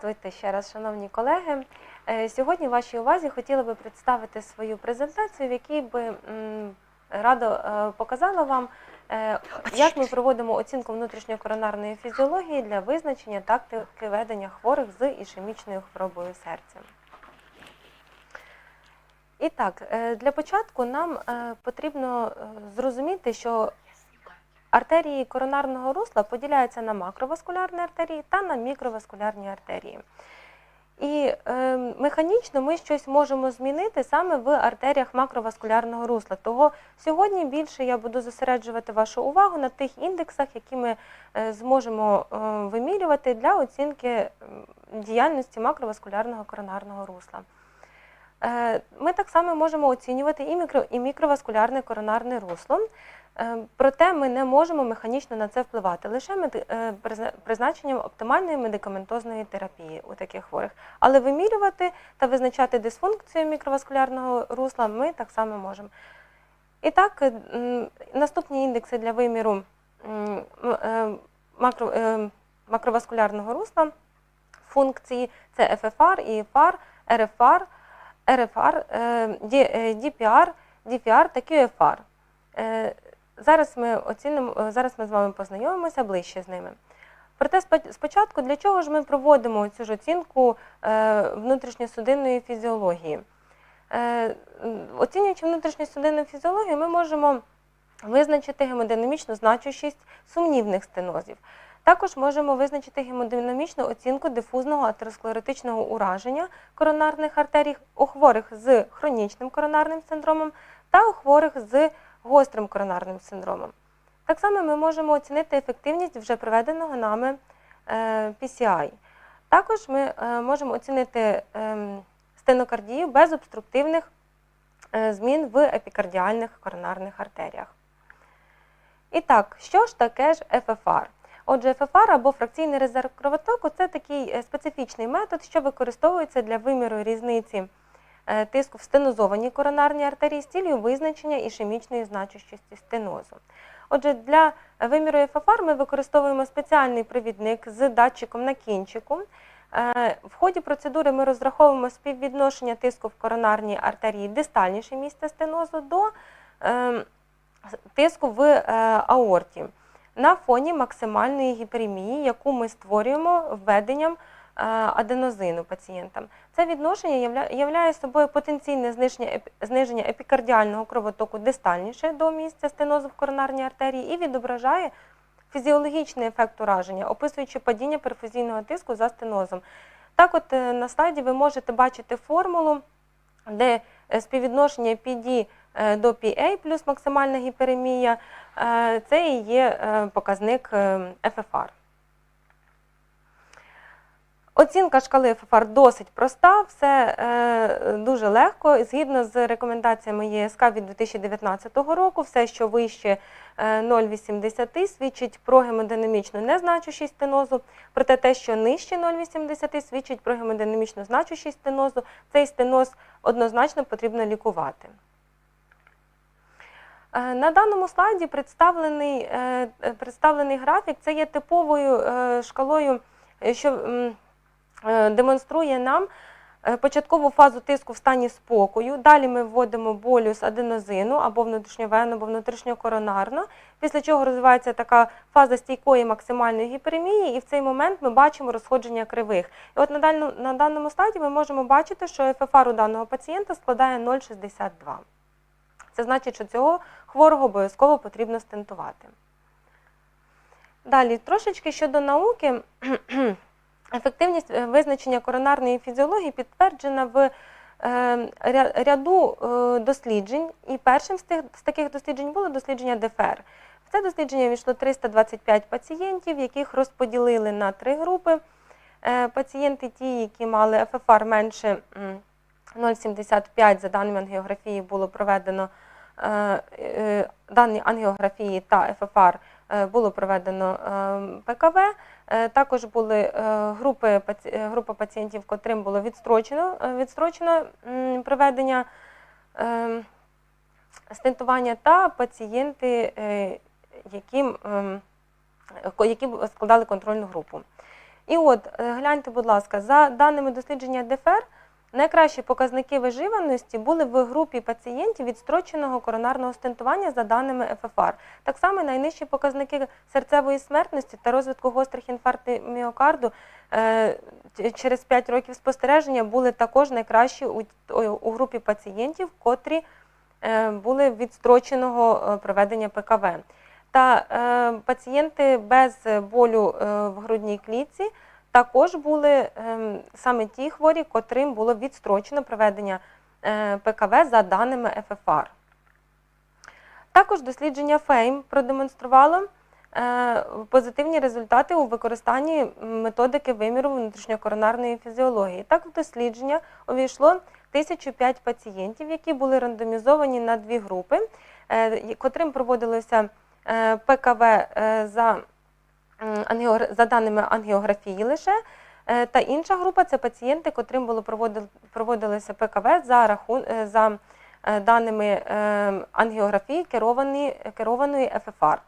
Здравствуйте ще раз, шановні колеги. Е, Сьогодні вашій увазі хотіла би представити свою презентацію, в якій би радо е, показала вам, е, як ми проводимо оцінку внутрішньокоронарної фізіології для визначення тактики ведення хворих з ішемічною хворобою серця. І так, для початку нам потрібно зрозуміти, що Артерії коронарного русла поділяються на макроваскулярні артерії та на мікроваскулярні артерії. І е, механічно ми щось можемо змінити саме в артеріях макроваскулярного русла. Того сьогодні більше я буду зосереджувати вашу увагу на тих індексах, які ми е, зможемо е, вимірювати для оцінки діяльності макроваскулярного коронарного русла. Е, Ми так само можемо оцінювати і, мікро, і мікроваскулярне коронарне русло. Е, Проте ми не можемо механічно на це впливати лише е, призна- призначенням оптимальної медикаментозної терапії у таких хворих. Але вимірювати та визначати дисфункцію мікроваскулярного русла ми так само можемо. І так, е, наступні індекси для виміру макроваскулярного русла функції це ФФР, ІФР, РФР, РФР, DPR, DPR та QFR. Зараз ми оцінимо, е, зараз ми з вами познайомимося ближче з ними. Проте спочатку для чого ж ми проводимо цю ж оцінку е, внутрішньосудинної фізіології? Е, Оцінюючи внутрішньосудинну фізіологію, ми можемо визначити гемодинамічну значущість сумнівних стенозів. Також можемо визначити гемодинамічну оцінку дифузного атеросклеротичного ураження коронарних артерій у хворих з хронічним коронарним синдромом та у хворих з гострим коронарним синдромом. Так само ми можемо оцінити ефективність вже проведеного нами е, PCI. Також ми е, можемо оцінити ем, стенокардію без обструктивних е, змін в епікардіальних коронарних артеріях. І так, що ж таке ж ФФР? Отже, ФФР або фракційний резерв кровотоку це такий специфічний метод, що використовується для виміру різниці тиску в стенозованій коронарній артерії з цілею визначення ішемічної значущості стенозу. Отже, для виміру ФФР ми використовуємо спеціальний провідник з датчиком на кінчику. Е, В ході процедури ми розраховуємо співвідношення тиску в коронарній артерії дистальніше місця стенозу до е, тиску в е, аорті на фоні максимальної гіперемії, яку ми створюємо введенням е, аденозину пацієнтам. Це відношення являє собою потенційне зниження, епікардіального кровотоку дистальніше до місця стенозу в коронарній артерії і відображає фізіологічний ефект ураження, описуючи падіння перфузійного тиску за стенозом. Так, от е, на слайді ви можете бачити формулу, де е, співвідношення PD е, до PA плюс максимальна гіперемія е, це і є е, показник е, ФФР. Оцінка шкали ФФР досить проста, все е, дуже легко. Згідно з рекомендаціями ЄСК від 2019 року, все, що вище е, 0,80 свідчить про гемодинамічну незначущість стенозу, проте те, що нижче 0,80 свідчить про гемодинамічну значущість стенозу, цей стеноз однозначно потрібно лікувати. Е, На даному слайді представлений, е, е, представлений графік. Це є типовою е, шкалою, е, що е, демонструє нам е, початкову фазу тиску в стані спокою. Далі ми вводимо болюс аденозину або внутрішньовенно, або внутрішньокоронарно, після чого розвивається така фаза стійкої максимальної гіперемії, і в цей момент ми бачимо розходження кривих. І от на, даному слайді ми можемо бачити, що ФФР у даного пацієнта складає 0,62. Це значить, що цього хворого обов'язково потрібно стентувати. Далі, трошечки щодо науки. Ефективність е, визначення коронарної фізіології підтверджена в е, ряду е, досліджень. І першим з, таких досліджень було дослідження ДФР. В це дослідження війшло 325 пацієнтів, яких розподілили на три групи. Пацієнти ті, які мали ФФР менше 0,75 за даними ангіографії було проведено дані ангіографії та ФФР було проведено е, ПКВ. Е, Також були е, групи, е, група пацієнтів, котрим було відстрочено, е, відстрочено проведення е, стентування, та пацієнти, е, ем, які складали контрольну групу. І от, е, гляньте, будь ласка, за даними дослідження ДФР, найкращі показники виживаності були в групі пацієнтів відстроченого коронарного стентування за даними ФФР. Так само найнижчі показники серцевої смертності та розвитку гострих інфарктів міокарду е, через 5 років спостереження були також найкращі у, групі пацієнтів, котрі е, були відстроченого е, проведення ПКВ. Та пацієнти без болю в грудній клітці також були ем, саме ті хворі, котрим було відстрочено проведення е, ПКВ за даними ФФР. Також дослідження ФЕЙМ продемонструвало е, позитивні результати у використанні методики виміру внутрішньокоронарної фізіології. Так, в дослідження увійшло 1005 пацієнтів, які були рандомізовані на дві групи, е, котрим проводилося ПКВ за, за даними ангіографії лише. Е, Та інша група це пацієнти, котрим було проводилося ПКВ за, рахун, е, за е, даними ангіографії керованої, ФФР.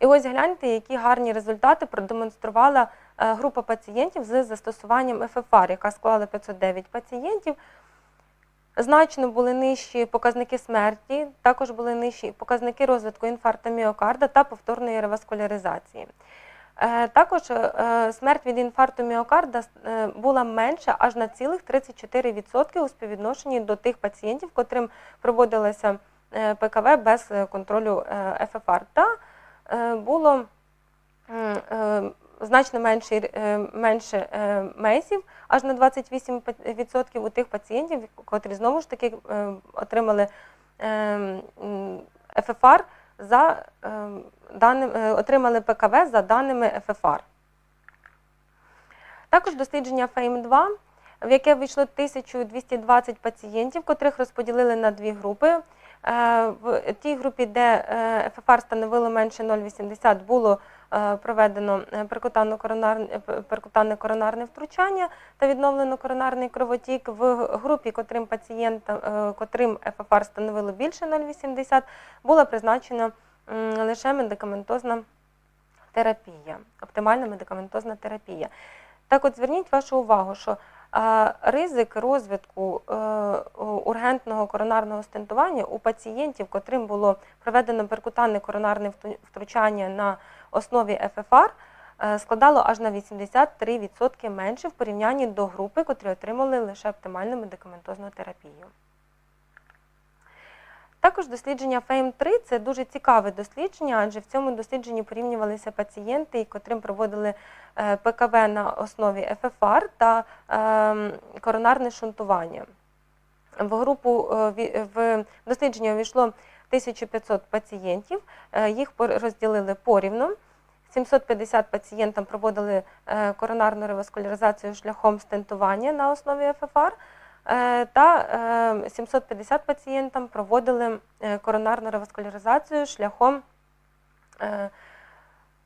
І ось гляньте, які гарні результати продемонструвала група пацієнтів з застосуванням ФФР, яка склала 509 пацієнтів. Значно були нижчі показники смерті, також були нижчі показники розвитку інфаркту міокарда та повторної реваскуляризації. Е, Також е, смерть від інфаркту міокарда е, була менша аж на цілих 34% у співвідношенні до тих пацієнтів, котрим проводилося ПКВ без контролю ФФР. Та було значно менше, е, менше е, мейсів, аж на 28% у тих пацієнтів, котрі знову ж таки е, отримали ФФР за даним, е, отримали ПКВ за даними ФФР. Також дослідження FAME-2, в яке вийшло 1220 пацієнтів, котрих розподілили на дві групи. В тій групі, де ФФР становило менше 0,80, було проведено е, е, перкутанне коронарне втручання та відновлено коронарний кровотік. В групі, котрим пацієнтам, е, котрим ФФР становило більше 0,80, була призначена лише медикаментозна терапія, оптимальна медикаментозна терапія. Так от зверніть вашу увагу, що ризик розвитку е, ургентного коронарного стентування у пацієнтів, котрим було проведено перкутанне коронарне втручання на основі ФФР, е, складало аж на 83% менше в порівнянні до групи, котрі отримали лише оптимальну медикаментозну терапію. Також дослідження FAME-3 це дуже цікаве дослідження, адже в цьому дослідженні порівнювалися пацієнти, котрим проводили е, ПКВ на основі ФФР та ем, коронарне шунтування. В групу е, в дослідження увійшло 1500 пацієнтів, е, їх розділили порівну. 750 пацієнтам проводили е, коронарну реваскуляризацію шляхом стентування на основі ФФР, е, та е, 750 пацієнтам проводили е, коронарну реваскуляризацію шляхом е,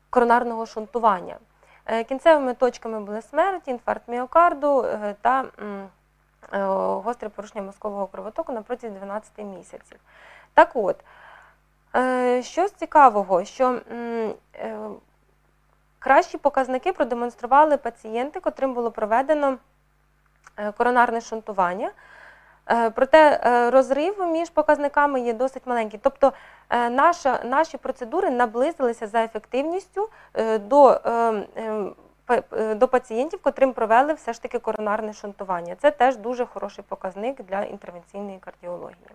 коронарного шунтування. Е, Кінцевими точками були смерть, інфаркт міокарду е, та е, гостре порушення мозкового кровотоку на протязі 12 місяців. Так от, е, що з цікавого, що е, кращі показники продемонстрували пацієнти, котрим було проведено е, коронарне шунтування. Е, Проте е, розрив між показниками є досить маленький. Тобто наша, наші процедури наблизилися за ефективністю до, до пацієнтів, котрим провели все ж таки коронарне шунтування. Це теж дуже хороший показник для інтервенційної кардіології.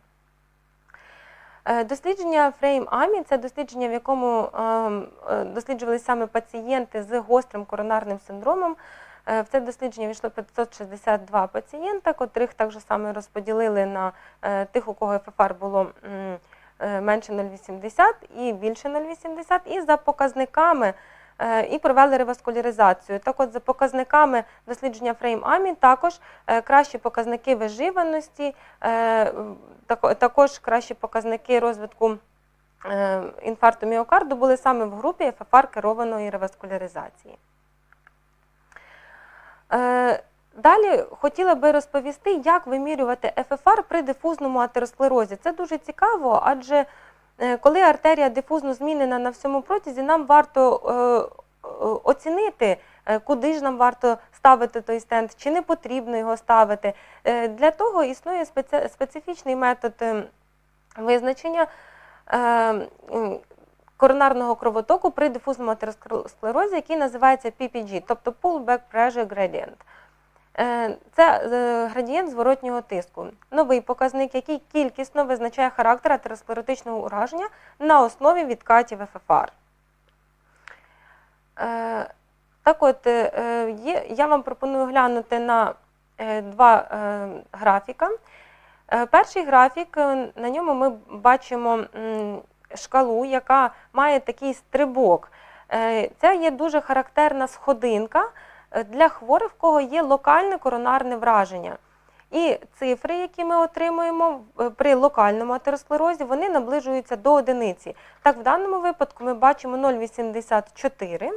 Е, Дослідження Frame AMI – це дослідження, в якому ем, е, досліджували саме пацієнти з гострим коронарним синдромом. Е, В це дослідження війшло 562 пацієнта, котрих так же само розподілили на тих, у кого ФФР було менше 0,80 і більше 0,80, і за показниками і провели реваскуляризацію. Так от за показниками дослідження AMI також е, кращі показники виживаності, е, також кращі показники розвитку е, інфаркту міокарду були саме в групі ФФР керованої реваскуляризації. Е, Далі хотіла би розповісти, як вимірювати ФФР при дифузному атеросклерозі. Це дуже цікаво, адже е, коли артерія дифузно змінена на всьому протязі, нам варто е, е, оцінити е, куди ж нам варто ставити той стенд, чи не потрібно його ставити. Е, Для того існує специфічний метод е, визначення е, коронарного кровотоку при дифузному атеросклерозі, який називається PPG, тобто Pullback Pressure Gradient. Е, Це е, градієнт зворотнього тиску. Новий показник, який кількісно визначає характер атеросклеротичного ураження на основі відкатів ФФР. Е, Так от, я вам пропоную глянути на два графіка. Перший графік, на ньому ми бачимо шкалу, яка має такий стрибок. Це є дуже характерна сходинка для хворих, в кого є локальне коронарне враження. І цифри, які ми отримуємо е, при локальному атеросклерозі, вони наближуються до одиниці. Так, в даному випадку ми бачимо 0,84,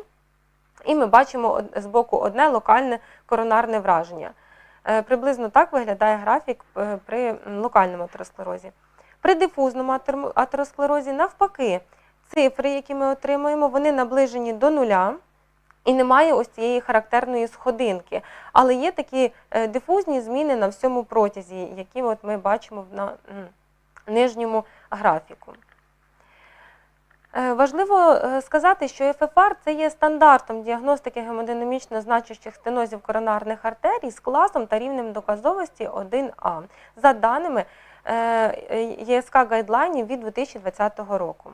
і ми бачимо од- збоку одне локальне коронарне враження. Е, Приблизно так виглядає графік е, при локальному атеросклерозі. При дифузному атеросклерозі, навпаки, цифри, які ми отримуємо, вони наближені до нуля. І немає ось цієї характерної сходинки. Але є такі е, дифузні зміни на всьому протязі, які от ми бачимо на нижньому графіку. Е, Важливо е, сказати, що ФФР це є стандартом діагностики гемодинамічно значущих стенозів коронарних артерій з класом та рівнем доказовості 1А за даними ЄСК гайдлайнів від 2020 року.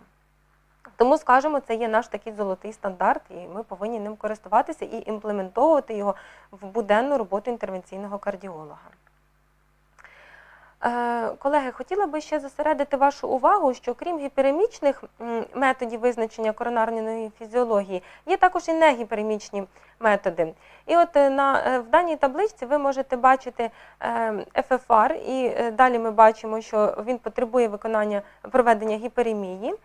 Тому, скажімо, це є наш такий золотий стандарт, і ми повинні ним користуватися і імплементовувати його в буденну роботу інтервенційного кардіолога. Е, Колеги, хотіла би ще зосередити вашу увагу, що крім гіперемічних методів визначення коронарної фізіології, є також і негіперемічні методи. І от е, на, е, в даній табличці ви можете бачити ФФР, і далі ми бачимо, що він потребує виконання проведення гіперемії.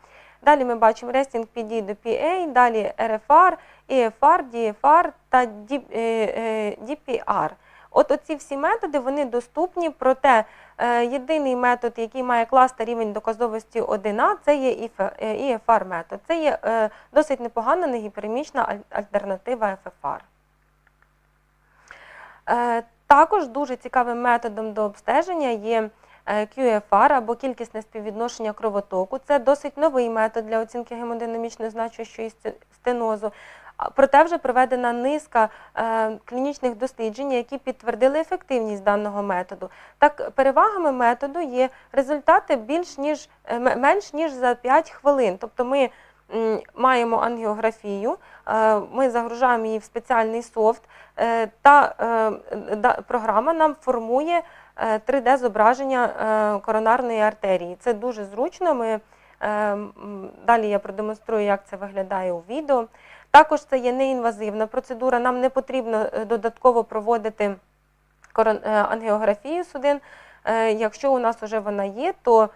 Далі ми бачимо Resting PD до PA, далі RFR, EFR, DFR та D- е, е, DPR. От оці всі методи вони доступні, проте е, єдиний метод, який має клас та рівень доказовості 1А, це є EFR метод. Це є досить непогана негіперемічна альтернатива. Е, Також дуже цікавим методом до обстеження є QFR або кількісне співвідношення кровотоку. Це досить новий метод для оцінки гемодинамічно значущої сте- стенозу. Проте вже проведена низка е, клінічних досліджень, які підтвердили ефективність даного методу. Так, перевагами методу є результати більш ніж е, менш ніж за 5 хвилин. Тобто ми маємо ангіографію, е, ми загружаємо її в спеціальний софт, е, та е, програма нам формує 3D-зображення е, коронарної артерії. Це дуже зручно. Ми, е, далі я продемонструю, як це виглядає у відео. Також це є неінвазивна процедура. Нам не потрібно е, додатково проводити е, ангіографію судин. Е, Якщо у нас вже вона є, то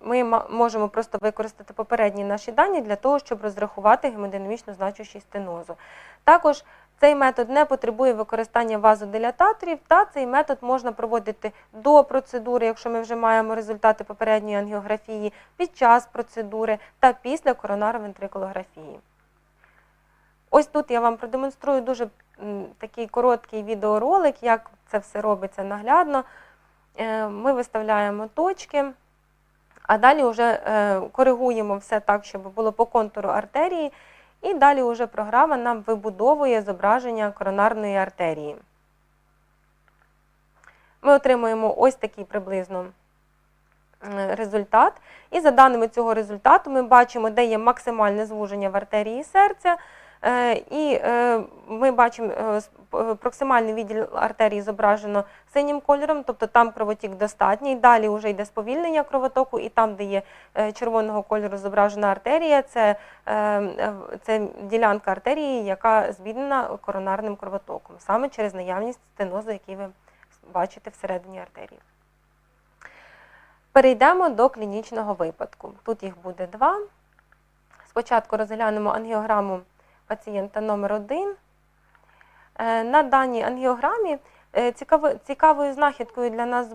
ми можемо просто використати попередні наші дані для того, щоб розрахувати гемодинамічно значущість стенозу. Також цей метод не потребує використання вазодилататорів, та цей метод можна проводити до процедури, якщо ми вже маємо результати попередньої ангіографії, під час процедури та після коронаровентрикулографії. Ось тут я вам продемонструю дуже такий короткий відеоролик, як це все робиться наглядно. Е, Ми виставляємо точки, а далі вже е, коригуємо все так, щоб було по контуру артерії, і далі вже програма нам вибудовує зображення коронарної артерії. Ми отримуємо ось такий приблизно результат. І за даними цього результату ми бачимо, де є максимальне звуження в артерії серця. Е, І е, ми бачимо е, проксимальний відділ артерії зображено синім кольором, тобто там кровотік достатній. Далі вже йде сповільнення кровотоку, і там, де є червоного кольору зображена артерія, це, це ділянка артерії, яка збіднена коронарним кровотоком, саме через наявність стенозу, який ви бачите всередині артерії. Перейдемо до клінічного випадку. Тут їх буде два. Спочатку розглянемо ангіограму пацієнта номер 1 На даній ангіограмі е, цікавою знахідкою для нас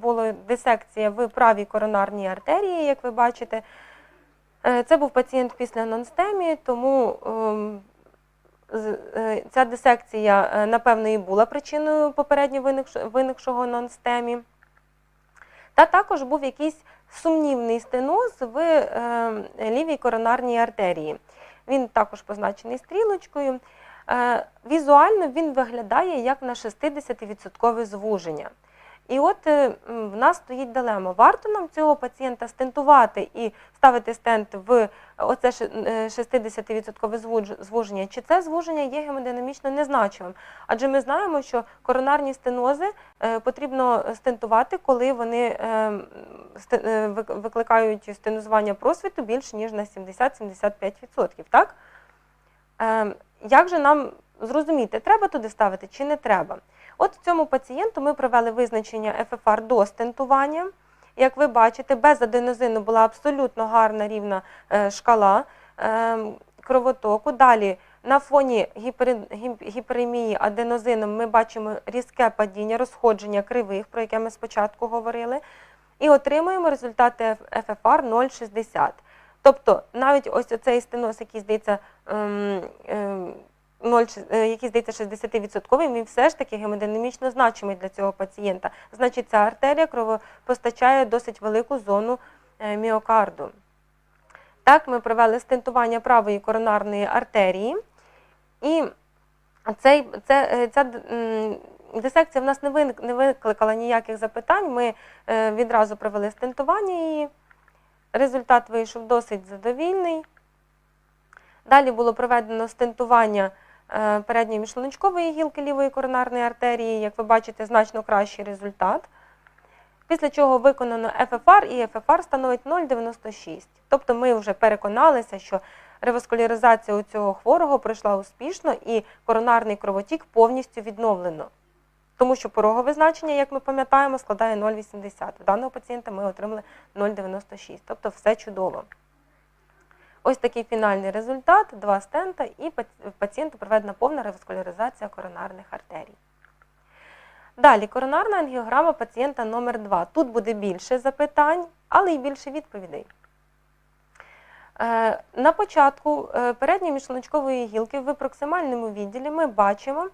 була дисекція в правій коронарній артерії, як ви бачите. Е, Це був пацієнт після нонстемії, тому ем, е, ця дисекція, е, напевно, і була причиною попередньо виникшого нонстемі. Та також був якийсь сумнівний стеноз в е, лівій коронарній артерії. Він також позначений стрілочкою. Е, візуально він виглядає як на 60% звуження. І от е, в нас стоїть дилема. Варто нам цього пацієнта стентувати і ставити стент в оце ши- е, 60% звуження, чи це звуження є гемодинамічно незначимим? Адже ми знаємо, що коронарні стенози е, потрібно стентувати, коли вони е, е, викликають стенозування просвіту більше ніж на 70-75%. Так? Е, Як же нам зрозуміти, треба туди ставити чи не треба? От цьому пацієнту ми провели визначення ФФР до стентування. Як ви бачите, без аденозину була абсолютно гарна рівна е, шкала е, кровотоку. Далі на фоні гіперемії аденозином ми бачимо різке падіння, розходження кривих, про яке ми спочатку говорили, і отримуємо результати ФФР 0,60. Тобто навіть ось оцей стеноз, який здається, ем, ем, 0, е, який здається 60%, він все ж таки гемодинамічно значимий для цього пацієнта. Значить, ця артерія кровопостачає досить велику зону е, міокарду. Так, ми провели стентування правої коронарної артерії, і цей, це, е, ця дисекція в нас не, виник, не викликала ніяких запитань. Ми відразу провели стентування її. Результат вийшов досить задовільний. Далі було проведено стентування передньої міжшлуночкової гілки лівої коронарної артерії. Як ви бачите, значно кращий результат. Після чого виконано ФФР, і ФФР становить 0,96. Тобто ми вже переконалися, що реваскуляризація у цього хворого пройшла успішно і коронарний кровотік повністю відновлено. Тому що порогове значення, як ми пам'ятаємо, складає 0,80. У даного пацієнта ми отримали 0,96. Тобто все чудово. Ось такий фінальний результат, два стента, і паці- пацієнту проведена повна реваскуляризація коронарних артерій. Далі, коронарна ангіограма пацієнта номер 2 Тут буде більше запитань, але й більше відповідей. Е, На початку е, передньої міжшлуночкової гілки в проксимальному відділі ми бачимо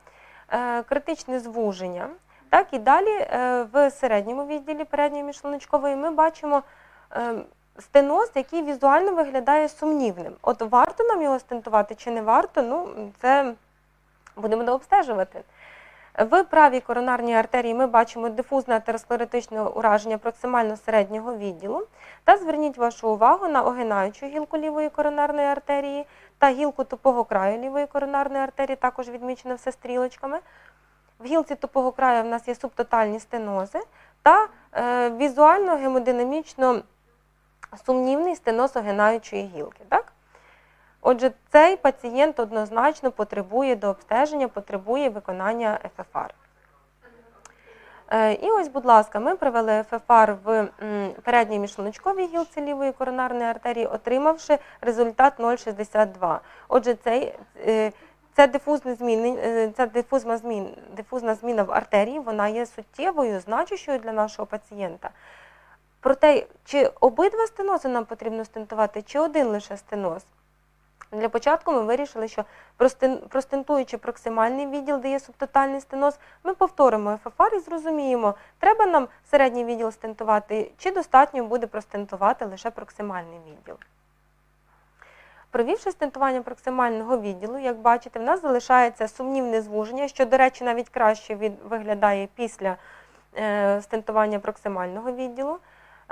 е, критичне звуження. Так, і далі в середньому відділі передньої міжшлуночкової ми бачимо е, стеноз, який візуально виглядає сумнівним. От варто нам його стентувати чи не варто, ну це будемо дообстежувати. В правій коронарній артерії ми бачимо дифузне атеросклеротичне ураження проксимально-середнього відділу. Та зверніть вашу увагу на огинаючу гілку лівої коронарної артерії та гілку тупого краю лівої коронарної артерії, також відмічено все стрілочками. В гілці тупого краю в нас є субтотальні стенози та е, візуально гемодинамічно сумнівний стеноз огинаючої гілки. Так? Отже, цей пацієнт однозначно потребує до обстеження, потребує виконання ФФР. Е, І ось, будь ласка, ми провели ФФР в передній міжшлуночковій гілці лівої коронарної артерії, отримавши результат 0,62. Отже, цей, е, це дифузне зміни, е, ця дифузна, дифузна зміна в артерії вона є суттєвою, значущою для нашого пацієнта. Проте, чи обидва стенози нам потрібно стентувати, чи один лише стеноз? Для початку ми вирішили, що простентуючи проксимальний відділ, де є субтотальний стеноз, ми повторимо ФФР і зрозуміємо, треба нам середній відділ стентувати, чи достатньо буде простентувати лише проксимальний відділ. Провівши стентування проксимального відділу, як бачите, в нас залишається сумнівне звуження, що, до речі, навіть краще виглядає після е, стентування проксимального відділу.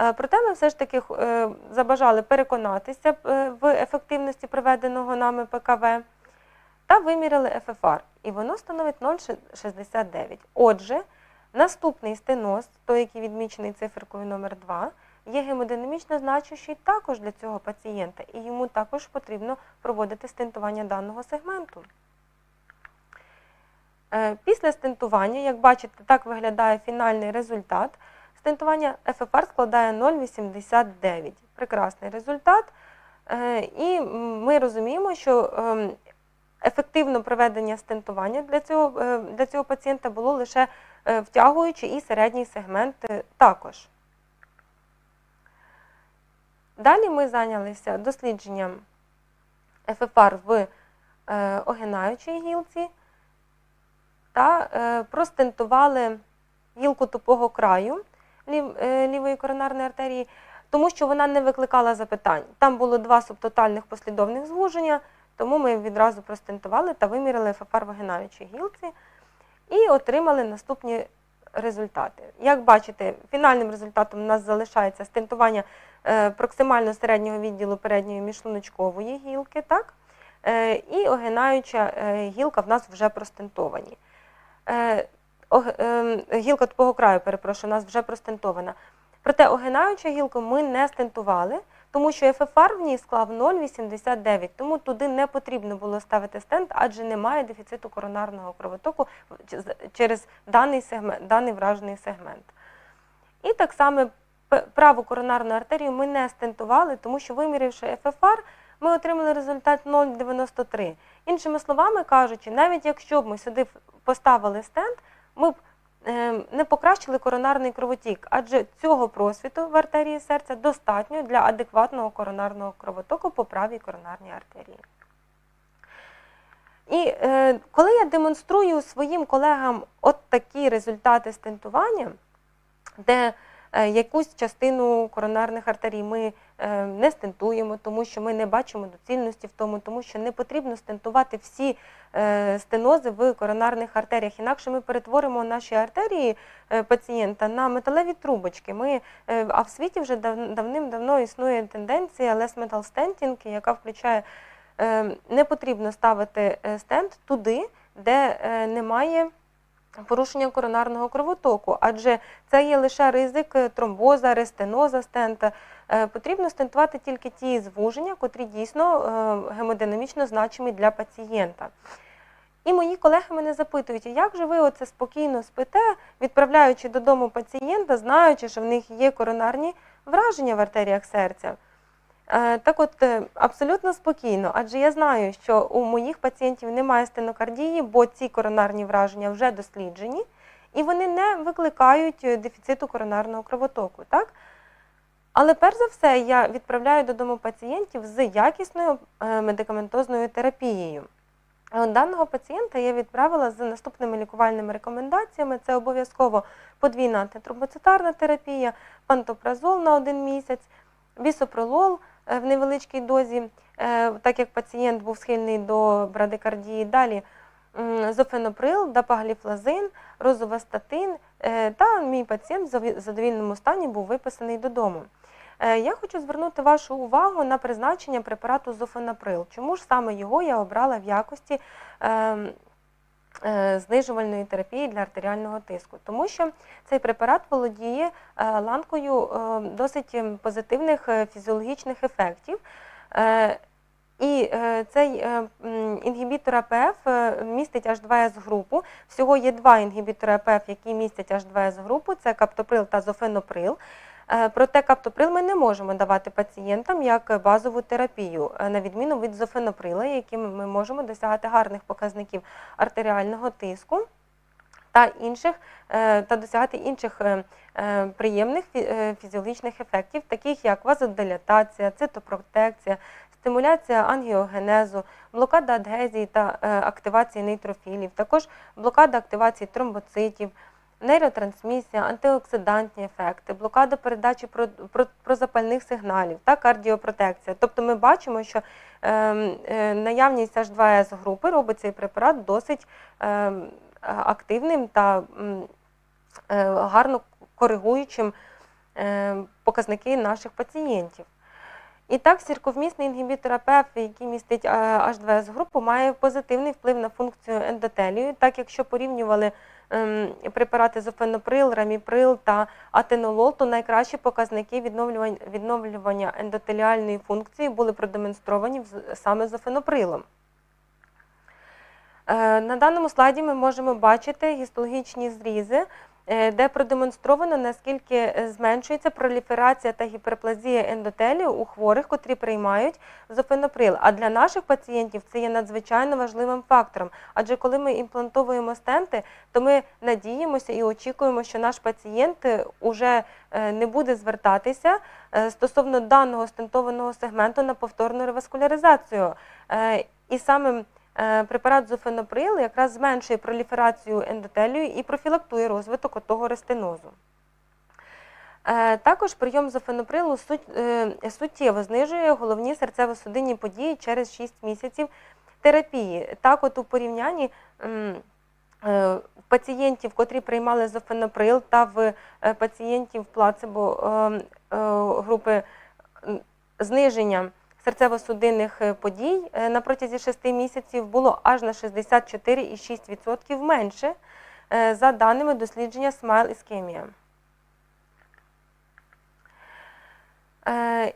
Е, Проте ми все ж таки е, забажали переконатися е, в ефективності проведеного нами ПКВ та виміряли ФФР, і воно становить 0,69. Отже, наступний стеноз, той, який відмічений циферкою номер 2 є гемодинамічно значущий також для цього пацієнта, і йому також потрібно проводити стентування даного сегменту. Після стентування, як бачите, так виглядає фінальний результат. Стентування ФФР складає 0,89. Прекрасний результат. Е, І ми розуміємо, що ем, ефективне проведення стентування для цього, е, для цього пацієнта було лише е, втягуючи і середній сегмент також. Далі ми зайнялися дослідженням ФФР в огинаючій гілці та простентували гілку тупого краю лів- е, лівої коронарної артерії, тому що вона не викликала запитань. Там було два субтотальних послідовних звуження, тому ми відразу простентували та виміряли ФФР в огинаючій гілці і отримали наступні результати. Як бачите, фінальним результатом у нас залишається стентування е, проксимально середнього відділу передньої міжшлуночкової гілки, так? Е, і огинаюча гілка в нас вже простентовані. Ем, гілка тупого краю, перепрошую, у нас вже простентована. Проте огинаючу гілку ми не стентували, тому що ФФР в ній склав 0,89, тому туди не потрібно було ставити стент, адже немає дефіциту коронарного кровотоку через даний, сегмент, даний вражений сегмент. І так само праву коронарну артерію ми не стентували, тому що вимірявши ФФР, ми отримали результат 0,93. Іншими словами кажучи, навіть якщо б ми сюди поставили стент, ми б е, не покращили коронарний кровотік, адже цього просвіту в артерії серця достатньо для адекватного коронарного кровотоку по правій коронарній артерії. І е, коли я демонструю своїм колегам от такі результати стентування, де якусь частину коронарних артерій ми е, не стентуємо, тому що ми не бачимо доцільності в тому, тому що не потрібно стентувати всі е, стенози в коронарних артеріях. Інакше ми перетворимо наші артерії е, пацієнта на металеві трубочки. Ми, е, а в світі вже дав- давним-давно існує тенденція less metal stenting, яка включає е, не потрібно ставити е, стент туди, де е, немає порушення коронарного кровотоку, адже це є лише ризик е, тромбоза, рестеноза стента. Е, Потрібно стентувати тільки ті звуження, котрі дійсно е, гемодинамічно значимі для пацієнта. І мої колеги мене запитують, як же ви оце спокійно спите, відправляючи додому пацієнта, знаючи, що в них є коронарні враження в артеріях серця? Е, Так от, е, абсолютно спокійно, адже я знаю, що у моїх пацієнтів немає стенокардії, бо ці коронарні враження вже досліджені, і вони не викликають е, дефіциту коронарного кровотоку. Так? Але перш за все я відправляю додому пацієнтів з якісною медикаментозною терапією. Даного пацієнта я відправила з наступними лікувальними рекомендаціями. Це обов'язково подвійна антитромбоцитарна терапія, пантопразол на один місяць, бісопролол е, в невеличкій дозі, е, так як пацієнт був схильний до брадикардії. Далі зофеноприл, дапагліфлазин, розовастатин е, та мій пацієнт в задовільному стані був виписаний додому. Е, Я хочу звернути вашу увагу на призначення препарату зофенаприл. Чому ж саме його я обрала в якості ем, е, знижувальної терапії для артеріального тиску? Тому що цей препарат володіє е, ланкою е, досить позитивних е, фізіологічних ефектів. Е, І е, цей е, інгібітор АПФ е, містить H2S групу. Всього є два інгібітори АПФ, які містять H2S групу, це каптоприл та зофеноприл. Е, Проте каптоприл ми не можемо давати пацієнтам як базову терапію, е, на відміну від зофеноприла, яким ми можемо досягати гарних показників артеріального тиску та інших е, та досягати інших приємних фі- фізіологічних ефектів, таких як вазодилатація, цитопротекція, стимуляція ангіогенезу, блокада адгезії та активації нейтрофілів, також блокада активації тромбоцитів, нейротрансмісія, антиоксидантні ефекти, блокада передачі про- про- прозапальних сигналів та кардіопротекція. Тобто ми бачимо, що ем, е, наявність H2S групи робить цей препарат досить ем, активним та е, гарно коригуючим е, показники наших пацієнтів. І так, сірковмісний інгібітор АПФ, який містить е, H2S групу, має позитивний вплив на функцію ендотелію. Так, якщо порівнювали ем, препарати зофеноприл, раміприл та атенолол, то найкращі показники відновлювання, ендотеліальної функції були продемонстровані саме зофеноприлом. Е, На даному слайді ми можемо бачити гістологічні зрізи, де продемонстровано, наскільки е, зменшується проліферація та гіперплазія ендотелію у хворих, котрі приймають зофеноприл. А для наших пацієнтів це є надзвичайно важливим фактором. Адже коли ми імплантовуємо стенти, то ми надіємося і очікуємо, що наш пацієнт е, уже е, не буде звертатися е, стосовно даного стентованого сегменту на повторну реваскуляризацію. Е, І саме е, препарат зофеноприл якраз зменшує проліферацію ендотелію і профілактує розвиток отого рестинозу. Е, Також прийом зофеноприлу е, суттєво знижує головні серцево-судинні події через 6 місяців терапії. Так, от у порівнянні е, пацієнтів, котрі приймали зофеноприл, та в е, пацієнтів плацебо е, е, групи зниження серцево-судинних е, подій е, на протязі 6 місяців було аж на 64,6% менше е, за даними дослідження Smile Ischemia.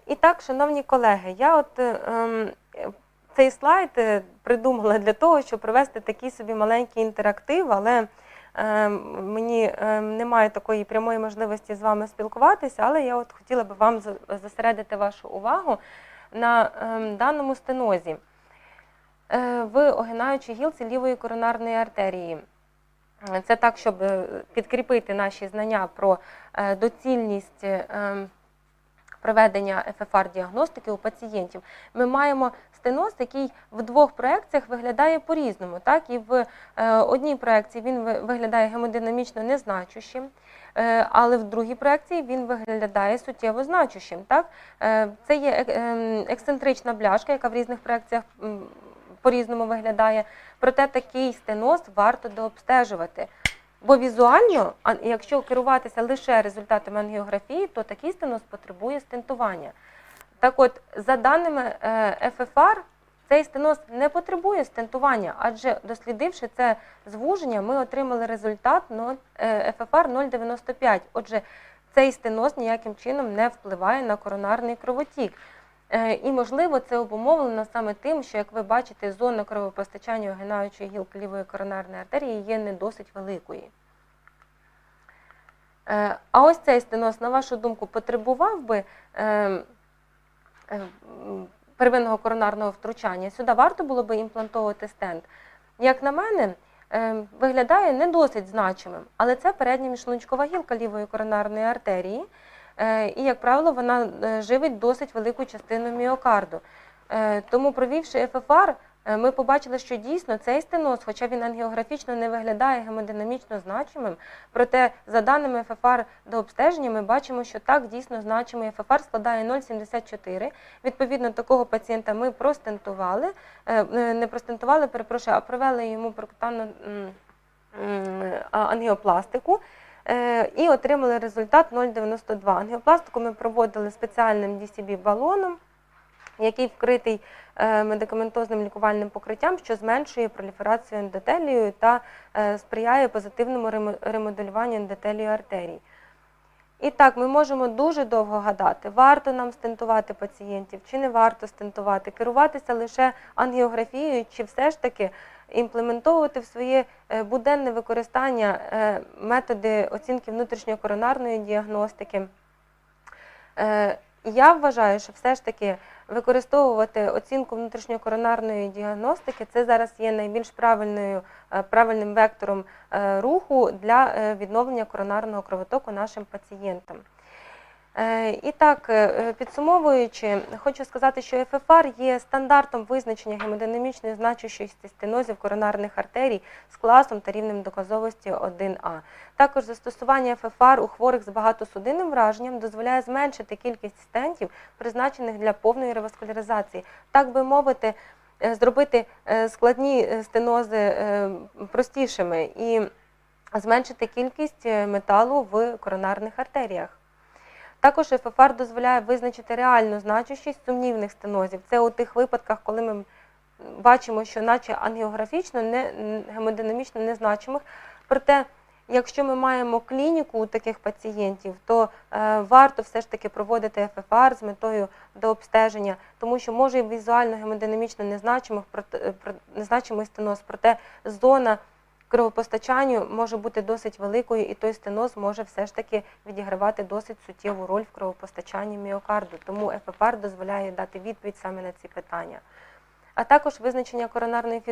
І так, шановні колеги, я от ем, цей слайд придумала для того, щоб провести такий собі маленький інтерактив, але е, мені е, немає такої прямої можливості з вами спілкуватися, але я от хотіла би вам зосередити вашу увагу на ем, даному стенозі е, в огинаючій гілці лівої коронарної артерії. Це так, щоб е, підкріпити наші знання про е, доцільність ем, проведення ФФР-діагностики у пацієнтів. Ми маємо стеноз, який в двох проекціях виглядає по-різному. Так? І в е, одній проекції він виглядає гемодинамічно незначущим, е, але в другій проекції він виглядає суттєво значущим. Так? Е, Це є ем, ексцентрична бляшка, яка в різних проекціях по-різному виглядає. Проте такий стеноз варто дообстежувати. Бо візуально, якщо керуватися лише результатами ангіографії, то такий стеноз потребує стентування. Так от, за даними е, ФФР, цей стеноз не потребує стентування, адже дослідивши це звуження, ми отримали результат е, ФФР 0,95. Отже, цей стеноз ніяким чином не впливає на коронарний кровотік. Е, І, можливо, це обумовлено саме тим, що, як ви бачите, зона кровопостачання огинаючої гілки лівої коронарної артерії є не досить великою. Е, А ось цей стеноз, на вашу думку, потребував би е, е, м, первинного коронарного втручання? Сюди варто було би імплантовувати стенд? Як на мене, е, виглядає не досить значимим, але це передня міжшлунчкова гілка лівої коронарної артерії, е, і, як правило, вона е, живить досить велику частину міокарду. Е, Тому, провівши ФФР, е, ми побачили, що дійсно цей стеноз, хоча він ангіографічно не виглядає гемодинамічно значимим, проте за даними ФФР до обстеження ми бачимо, що так дійсно значимий ФФР складає 0,74. Відповідно, такого пацієнта ми простентували, е, е, не простентували, перепрошую, а провели йому прокутанну ангіопластику. е, І отримали результат 0,92. Ангіопластику ми проводили спеціальним DCB-балоном, який вкритий е, медикаментозним лікувальним покриттям, що зменшує проліферацію ендотелію та е, сприяє позитивному ремо- ремоделюванню ендотелію артерій. І так, ми можемо дуже довго гадати, варто нам стентувати пацієнтів чи не варто стентувати, керуватися лише ангіографією, чи все ж таки імплементовувати в своє е, буденне використання методи оцінки внутрішньокоронарної діагностики. Я вважаю, що все ж таки використовувати оцінку внутрішньокоронарної діагностики це зараз є найбільш правильною, е, правильним вектором е, руху для е, відновлення коронарного кровотоку нашим пацієнтам. Е, І так, е, підсумовуючи, хочу сказати, що ФФР є стандартом визначення гемодинамічної значущості стенозів коронарних артерій з класом та рівнем доказовості 1А. Також застосування ФФР у хворих з багатосудинним враженням дозволяє зменшити кількість стентів, призначених для повної реваскуляризації. Так би мовити, е, зробити е, складні е, стенози е, простішими і зменшити кількість е, металу в коронарних артеріях. Також ФФР дозволяє визначити реальну значущість сумнівних стенозів. Це у тих випадках, коли ми бачимо, що наче ангіографічно, не, гемодинамічно незначимих. Проте, якщо ми маємо клініку у таких пацієнтів, то е, варто все ж таки проводити ФФР з метою дообстеження, тому що може і візуально гемодинамічно незначимих, проте- про- незначимий стеноз, проте зона кровопостачанню може бути досить великою, і той стеноз може все ж таки відігравати досить суттєву роль в кровопостачанні міокарду. Тому ФПР дозволяє дати відповідь саме на ці питання. А також визначення коронарної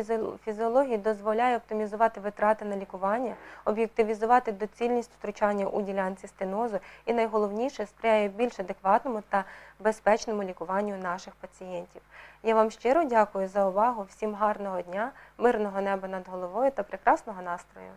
фізіології дозволяє оптимізувати витрати на лікування, об'єктивізувати доцільність втручання у ділянці стенозу і найголовніше сприяє більш адекватному та безпечному лікуванню наших пацієнтів. Я вам щиро дякую за увагу. Всім гарного дня, мирного неба над головою та прекрасного настрою.